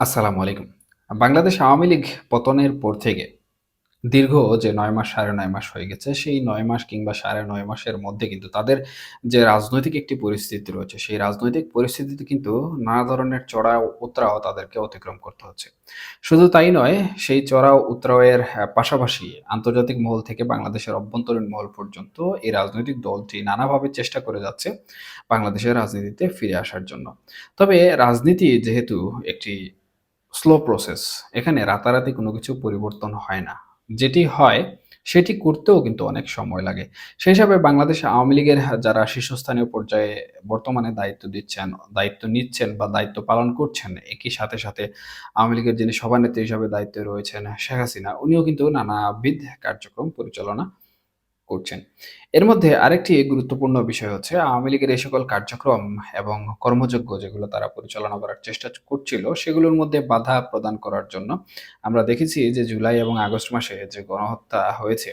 আসসালামু আলাইকুম। বাংলাদেশ আওয়ামী লীগ পতনের পর থেকে দীর্ঘ যে নয় মাস, সাড়ে নয় মাস হয়ে গেছে, সেই নয় মাস কিংবা সাড়ে নয় মাসের মধ্যে কিন্তু তাদের যে রাজনৈতিক একটি পরিস্থিতি রয়েছে, সেই রাজনৈতিক পরিস্থিতিতে কিন্তু নানা ধরনের চড়াও-উতরাও তাদেরকে অতিক্রম করতে হচ্ছে। শুধু তাই নয়, সেই চড়াও-উতরাওয়ের আ পাশাপাশি আন্তর্জাতিক মহল থেকে বাংলাদেশের অভ্যন্তরীণ মহল পর্যন্ত এই রাজনৈতিক দলটি নানাভাবে চেষ্টা করে যাচ্ছে বাংলাদেশের রাজনীতিতে ফিরে আসার জন্য। তবে রাজনীতি যেহেতু একটি স্লো প্রসেস। এখানে রাতারাতি কোনো কিছু পরিবর্তন হয় না। যেটি হয় সেটি করতেও কিন্তু অনেক সময় লাগে। সেই হিসাবে বাংলাদেশ আওয়ামী লীগের যারা শীর্ষস্থানীয় পর্যায়ে বর্তমানে দায়িত্ব দিচ্ছেন, দায়িত্ব নিচ্ছেন বা দায়িত্ব পালন করছেন, একই সাথে, সাথে আওয়ামী লীগের যিনি সভানেত্রী হিসাবে দায়িত্বে রয়েছেন শেখ হাসিনা, উনিও কিন্তু নানাবিধ কার্যক্রম পরিচালনা করছেন। এর মধ্যে আরেকটি গুরুত্বপূর্ণ বিষয় হচ্ছে আওয়ামী লীগের এই সকল কার্যক্রম এবং কর্মযজ্ঞ যেগুলো তারা পরিচালনা করার চেষ্টা করছিল, সেগুলোর মধ্যে বাধা প্রদান করার জন্য আমরা দেখেছি যে জুলাই এবং আগস্ট মাসে যে গণহত্যা হয়েছে,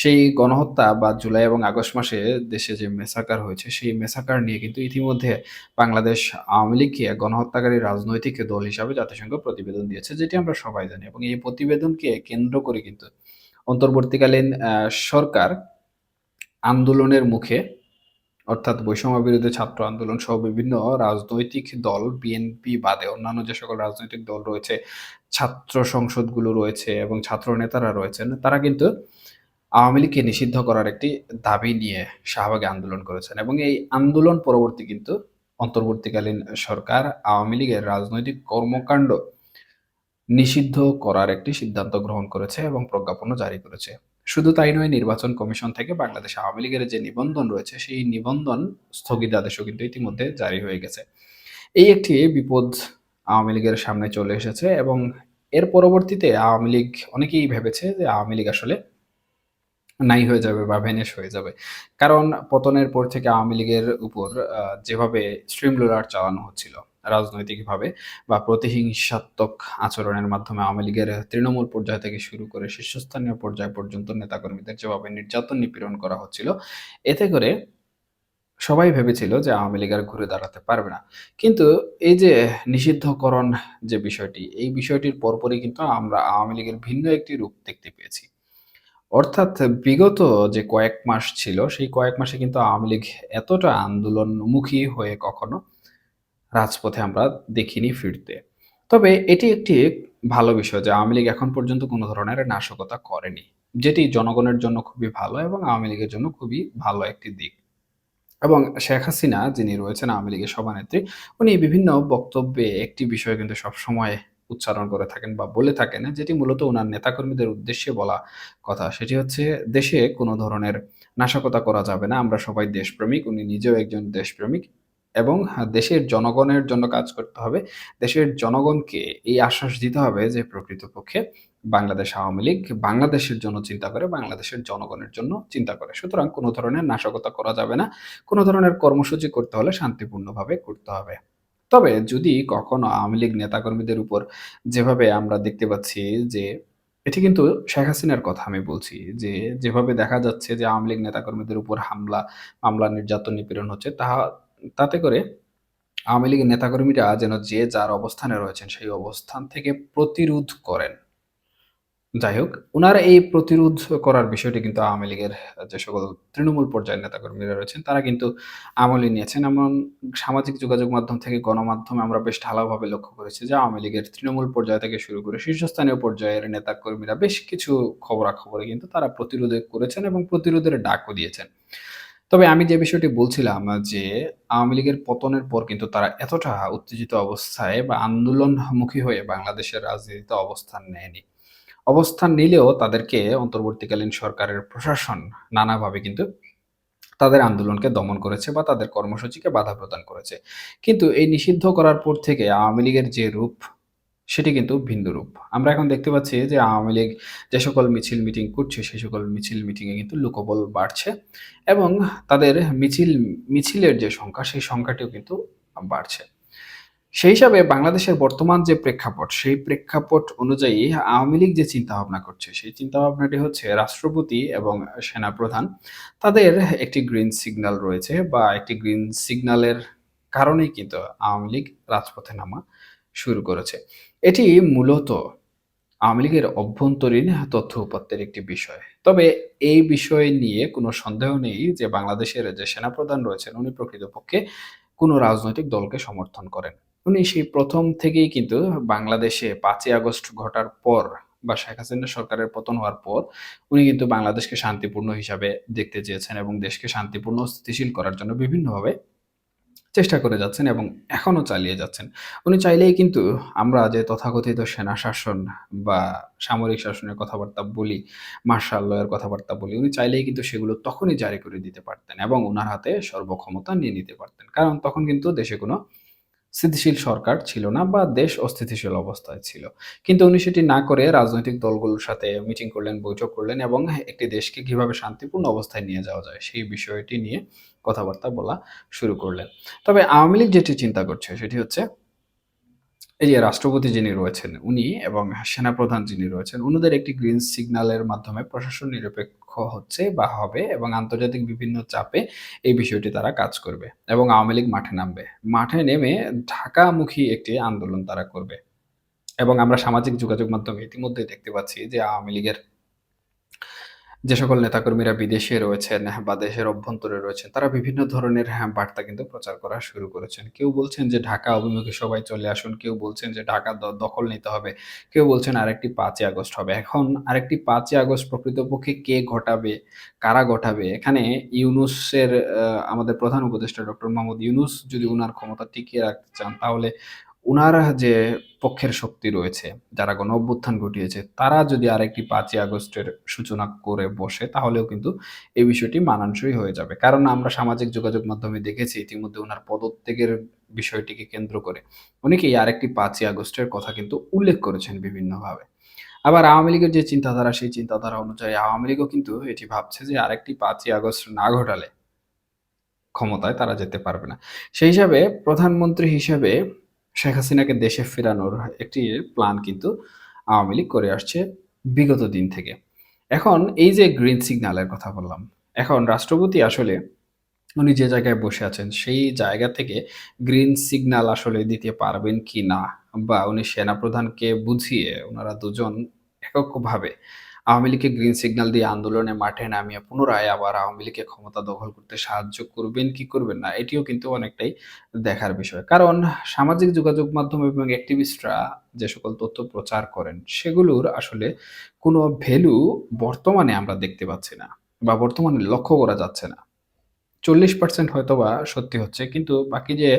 সেই গণহত্যা বা জুলাই এবং আগস্ট মাসে দেশে যে মেসাকার হয়েছে, সেই মেসাকার নিয়ে কিন্তু ইতিমধ্যে বাংলাদেশ আওয়ামী লীগকে গণহত্যাকারী রাজনৈতিক দল হিসাবে জাতিসংঘ প্রতিবেদন দিয়েছে, যেটি আমরা সবাই জানি এবং এই প্রতিবেদনকে কেন্দ্র করে কিন্তু অন্তর্বর্তীকালীন সরকার আন্দোলনের মুখে অর্থাৎ বৈষম্য বিরোধী ছাত্র আন্দোলন সহ বিভিন্ন রাজনৈতিক দল বিএনপি বাদে অন্যান্য যে সকল রাজনৈতিক দল রয়েছে, ছাত্র সংসদগুলো রয়েছে এবং ছাত্র নেতারা রয়েছেন, তারা কিন্তু আওয়ামী লীগকে নিষিদ্ধ করার একটি দাবি নিয়ে শাহবাগে আন্দোলন করেছেন এবং এই আন্দোলন পরবর্তী কিন্তু অন্তর্বর্তীকালীন সরকার আওয়ামী লীগের রাজনৈতিক কর্মকাণ্ড নিষিদ্ধ করার একটি সিদ্ধান্ত গ্রহণ করেছে এবং প্রজ্ঞাপনও জারি করেছে। শুধু তাই নয়, নির্বাচন কমিশন থেকে বাংলাদেশ আওয়ামী লীগের যে নিবন্ধন রয়েছে, সেই নিবন্ধন স্থগিতাদেশও কিন্তু ইতিমধ্যে জারি হয়ে গেছে। এই একটি বিপদ আওয়ামী লীগের সামনে চলে এসেছে এবং এর পরবর্তীতে আওয়ামী লীগ, অনেকেই ভেবেছে যে আওয়ামী লীগ আসলে নাই হয়ে যাবে বা ভ্যানিশ হয়ে যাবে। কারণ পতনের পর থেকে আওয়ামী লীগের উপর যেভাবে স্ট্রিম রোলার চালানো হচ্ছিল রাজনৈতিকভাবে বা প্রতিহিংসাত্মক আচরণের মাধ্যমে আওয়ামী লীগের তৃণমূল পর্যায় থেকে শুরু করে শীর্ষস্থানীয় পর্যায় পর্যন্ত নেতাকর্মীদের যেভাবে নির্যাতন নিপীড়ন করা হচ্ছিল, এতে করে সবাই ভেবেছিল যে আওয়ামী লীগ আর ঘুরে দাঁড়াতে পারবে না। কিন্তু এই যে নিষিদ্ধকরণ যে বিষয়টি, এই বিষয়টির পরপরই কিন্তু আমরা আওয়ামী লীগের ভিন্ন একটি রূপ দেখতে পেয়েছি। অর্থাৎ বিগত যে কয়েক মাস ছিল, সেই কয়েক মাসে কিন্তু আওয়ামী লীগ এতটা আন্দোলনমুখী হয়ে কখনো রাজপথে আমরা দেখিনি ফিরতে। তবে এটি একটি ভালো বিষয় যে আওয়ামী লীগ এখন পর্যন্ত কোনো ধরনের নাশকতা করেনি। যেটি জনগণের জন্য খুবই ভালো এবং আওয়ামী লীগের জন্য খুবই ভালো একটি দিক। এবং শেখ হাসিনা যিনি রয়েছেন আওয়ামী লীগের সভানেত্রী, উনি বিভিন্ন বক্তব্যে একটি বিষয় কিন্তু সবসময় উচ্চারণ করে থাকেন বা বলে থাকেন যেটি মূলত উনার নেতাকর্মীদের উদ্দেশ্যে বলা কথা। সেটি হচ্ছে দেশে কোনো ধরনের নাশকতা করা যাবে না। আমরা সবাই দেশপ্রেমিক। উনি নিজেও একজন দেশপ্রেমিক এবং দেশের জনগণের জন্য কাজ করতে হবে। দেশের জনগণকে এই আশ্বাস দিতে হবে যে প্রকৃতপক্ষে বাংলাদেশ আওয়ামী লীগ বাংলাদেশের জন্য চিন্তা করে, বাংলাদেশের জনগণের জন্য চিন্তা করে। সুতরাং কোনো ধরনের নাশকতা করা যাবে না। কোনো ধরনের কর্মসূচি করতে হলে শান্তিপূর্ণভাবে করতে হবে। তবে যদি কখনো আওয়ামী লীগ নেতাকর্মীদের উপর যেভাবে আমরা দেখতে পাচ্ছি যে এটি কিন্তু শেখ হাসিনার কথা আমি বলছি যে যেভাবে দেখা যাচ্ছে যে আওয়ামী লীগ নেতাকর্মীদের উপর হামলা, মামলা, নির্যাতন, নিপীড়ন হচ্ছে তাহা তাতে করে আওয়ামী লীগের নেতাকর্মীরা যেন যে যার অবস্থানে রয়েছেন সেই অবস্থান থেকে প্রতিরোধ করেন। যাই হোক, উনারা এই প্রতিরোধ করার বিষয়টি কিন্তু আওয়ামী লীগের যে সকল তৃণমূল পর্যায়ের নেতাকর্মীরা রয়েছেন তারা কিন্তু আমলে নিয়েছেন। এমন সামাজিক যোগাযোগ মাধ্যম থেকে গণমাধ্যমে আমরা বেশ ঢালাওভাবে লক্ষ্য করেছি যে আওয়ামী লীগের তৃণমূল পর্যায় থেকে শুরু করে শীর্ষস্থানীয় পর্যায়ের নেতাকর্মীরা বেশ কিছু খবরাখবরে কিন্তু তারা প্রতিরোধে করেছেন এবং প্রতিরোধের ডাকও দিয়েছেন। তবে আমি যে বিষয়টি বলছিলাম যে আওয়ামী লীগের পতনের পর কিন্তু তারা এতটা উত্তেজিত অবস্থায় বা আন্দোলনমুখী হয়ে বাংলাদেশের রাজনীতিতে অবস্থান নেয়নি। অবস্থান নিলেও তাদেরকে অন্তর্বর্তীকালীন সরকারের প্রশাসন নানাভাবে কিন্তু তাদের আন্দোলনকে দমন করেছে বা তাদের কর্মসূচিকে বাধা প্রদান করেছে। কিন্তু এই নিষিদ্ধ করার পর থেকে আওয়ামী লীগের যে রূপ সেটি কিন্তু ভিন্ন রূপ। আমরা এখন দেখতে পাচ্ছি যে আওয়ামী লীগ যে সকল মিছিল মিটিং করছে সেই সকল মিছিল মিটিংয়ে কিন্তু লোকবল বাড়ছে এবং তাদের মিছিল মিছিলের যে সংখ্যা সেই সংখ্যাটিও কিন্তু বাড়ছে। সেই হিসাবে বাংলাদেশের বর্তমান যে প্রেক্ষাপট, সেই প্রেক্ষাপট অনুযায়ী আওয়ামী লীগ যে চিন্তাভাবনা করছে, সেই চিন্তাভাবনাটি হচ্ছে রাষ্ট্রপতি এবং সেনাপ্রধান তাদের একটি গ্রিন সিগন্যাল রয়েছে বা একটি গ্রিন সিগন্যালের কারণেই কিন্তু আওয়ামী লীগ রাজপথে নামা। শুরু করেছে। এটি মূলত আওয়ামী লীগের অভ্যন্তরীণ তথ্য উপাত্তের একটি বিষয়। তবে এই বিষয় নিয়ে কোনো সন্দেহ নেই যে বাংলাদেশের যে সেনাপ্রধান রয়েছেন, উনি প্রকৃতপক্ষে কোনো রাজনৈতিক দলকে সমর্থন করেন। উনি সেই প্রথম থেকেই কিন্তু বাংলাদেশে পাঁচই আগস্ট ঘটার পর বা শেখ হাসিনা সরকারের পতন হওয়ার পর উনি কিন্তু বাংলাদেশকে শান্তিপূর্ণ হিসাবে দেখতে চেয়েছেন এবং দেশকে শান্তিপূর্ণ স্থিতিশীল করার জন্য বিভিন্নভাবে চেষ্টা করে যাচ্ছেন এবং এখনও চালিয়ে যাচ্ছেন। উনি চাইলেই কিন্তু আমরা যে তথাকথিত সেনা শাসন বা সামরিক শাসনের কথাবার্তা বলি, মার্শাল লয়ের কথাবার্তা বলি, উনি চাইলেই কিন্তু সেগুলো তখনই জারি করে দিতে পারতেন এবং ওনার হাতে সর্বক্ষমতা নিয়ে নিতে পারতেন। কারণ তখন কিন্তু দেশে কোনো স্থিতিশীল সরকার ছিল না বা দেশ অস্থিতিশীল অবস্থায় ছিল। কিন্তু উনি সেটি না করে রাজনৈতিক দলগুলোর সাথে মিটিং করলেন, বৈঠক করলেন এবং একটি দেশকে কীভাবে শান্তিপূর্ণ অবস্থায় নিয়ে যাওয়া যায় সেই বিষয়টি নিয়ে কথাবার্তা বলা শুরু করলেন। তবে আওয়ামী লীগ যেটি চিন্তা করছে সেটি হচ্ছে এই যে রাষ্ট্রপতি যিনি রয়েছেন উনি এবং সেনাপ্রধান যিনি রয়েছেন, উনাদের একটি গ্রিন সিগন্যালের মাধ্যমে প্রশাসন নিরপেক্ষ হচ্ছে বা হবে এবং আন্তর্জাতিক বিভিন্ন চাপে এই বিষয়টি তারা কাজ করবে এবং আওয়ামী লীগ মাঠে নামবে। মাঠে নেমে ঢাকামুখী একটি আন্দোলন তারা করবে এবং আমরা সামাজিক যোগাযোগ মাধ্যমে ইতিমধ্যে দেখতে পাচ্ছি যে আওয়ামী লীগের যে সকল নেতাকর্মীরা বিদেশে রয়েছেন বা দেশের অভ্যন্তরে রয়েছেন, তারা বিভিন্ন ধরনের হ্যাঁ, বার্তা কিন্তু প্রচার করা শুরু করেছেন। কেউ বলছেন যে ঢাকা অভিমুখে সবাই চলে আসুন, কেউ বলছেন যে ঢাকা দখল নিতে হবে, কেউ বলছেন আরেকটি পাঁচই আগস্ট হবে। এখন আরেকটি পাঁচই আগস্ট প্রকৃতপক্ষে কে ঘটাবে, কারা ঘটাবে? এখানে ইউনুসের আমাদের প্রধান উপদেষ্টা ডক্টর মোহাম্মদ ইউনুস যদি উনার ক্ষমতা টিকিয়ে রাখতে চান তাহলে উনার যে পক্ষের শক্তি রয়েছে, যারা গণ অভ্যুত্থান ঘটিয়েছে, তারা যদি আরেকটি পাঁচই আগস্টের সূচনা করে বসে, তাহলেও কিন্তু এই বিষয়টি মানানসই হয়ে যাবে। কারণ আমরা সামাজিক যোগাযোগ মাধ্যমে দেখেছি ইতিমধ্যে ওনার পদত্যাগের বিষয়টিকে কেন্দ্র করে অনেকেই আরেকটি পাঁচই আগস্টের কথা কিন্তু উল্লেখ করেছেন বিভিন্নভাবে। আবার আওয়ামী লীগের যে চিন্তাধারা, সেই চিন্তাধারা অনুযায়ী আওয়ামী লীগও কিন্তু এটি ভাবছে যে আরেকটি পাঁচই আগস্ট না ঘটালে ক্ষমতায় তারা যেতে পারবে না। সেই হিসাবে প্রধানমন্ত্রী হিসেবে শেখ হাসিনাকে দেশে ফেরানোর একটি প্ল্যান কিন্তু আওয়ামী লীগ করে আসছে বিগত দিন থেকে। এখন এই যে গ্রিন সিগন্যালের কথা বললাম, এখন রাষ্ট্রপতি আসলে উনি যে জায়গায় বসে আছেন সেই জায়গা থেকে গ্রিন সিগন্যাল আসলে দিতে পারবেন কিনা বা উনি সেনাপ্রধানকে বুঝিয়ে ওনারা দুজন এককভাবে আওয়ামী লীগকে গ্রিন সিগন্যাল দিয়ে আন্দোলনে মাঠে নামিয়ে পুনরায় আবার আওয়ামী লীগকে ক্ষমতা দখল করতে সাহায্য করবেন কি করবেন না, এটিও কিন্তু অনেকটাই দেখার বিষয়। কারণ সামাজিক যোগাযোগ মাধ্যম এবং অ্যাক্টিভিস্টরা যে সকল তথ্য প্রচার করেন, সেগুলোর আসলে কোনো ভ্যালু বর্তমানে আমরা দেখতে পাচ্ছি না বা বর্তমানে লক্ষ্য করা যাচ্ছে না। ৪০% হয়তোবা সত্যি হচ্ছে। কিন্তু বাকি যে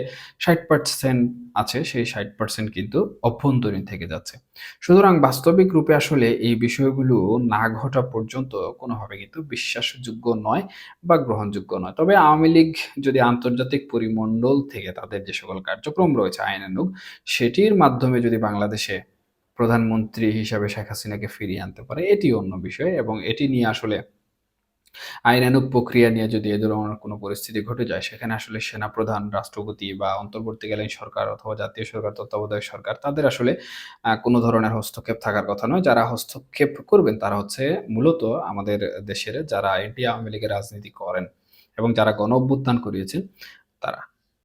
৬০% আছে সেই ৬০% কিন্তু অভ্যন্তরীণ থেকে যাচ্ছে। সুতরাং বাস্তবিক রূপে আসলে এই বিষয়গুলো না ঘটা পর্যন্ত কোনোভাবে কিন্তু বিশ্বাসযোগ্য নয় বা গ্রহণযোগ্য নয়। তবে আওয়ামী লীগ যদি আন্তর্জাতিক পরিমণ্ডল থেকে তাদের যে সকল কার্যক্রম রয়েছে আইনানুগ, সেটির মাধ্যমে যদি বাংলাদেশে প্রধানমন্ত্রী হিসাবে শেখ হাসিনাকে ফিরিয়ে আনতে পারে, এটি অন্য বিষয় এবং এটি নিয়ে আসলে আইনানুগ প্রক্রিয়া নিয়ে যদি এ ধরনের কোনো পরিস্থিতি ঘটে যায়, সেখানে আসলে সেনাপ্রধান, রাষ্ট্রপতি বা অন্তর্বর্তীকালীন সরকার অথবা জাতীয় সরকার, তত্ত্বাবধায়ক সরকার তাদের আসলে কোনো ধরনের হস্তক্ষেপ থাকার কথা নয়। যারা হস্তক্ষেপ করবেন তারা হচ্ছে মূলত আমাদের দেশের যারা এনটি আওয়ামী লীগের রাজনীতি করেন এবং যারা গণ অভ্যুত্থান করিয়েছেন তারা।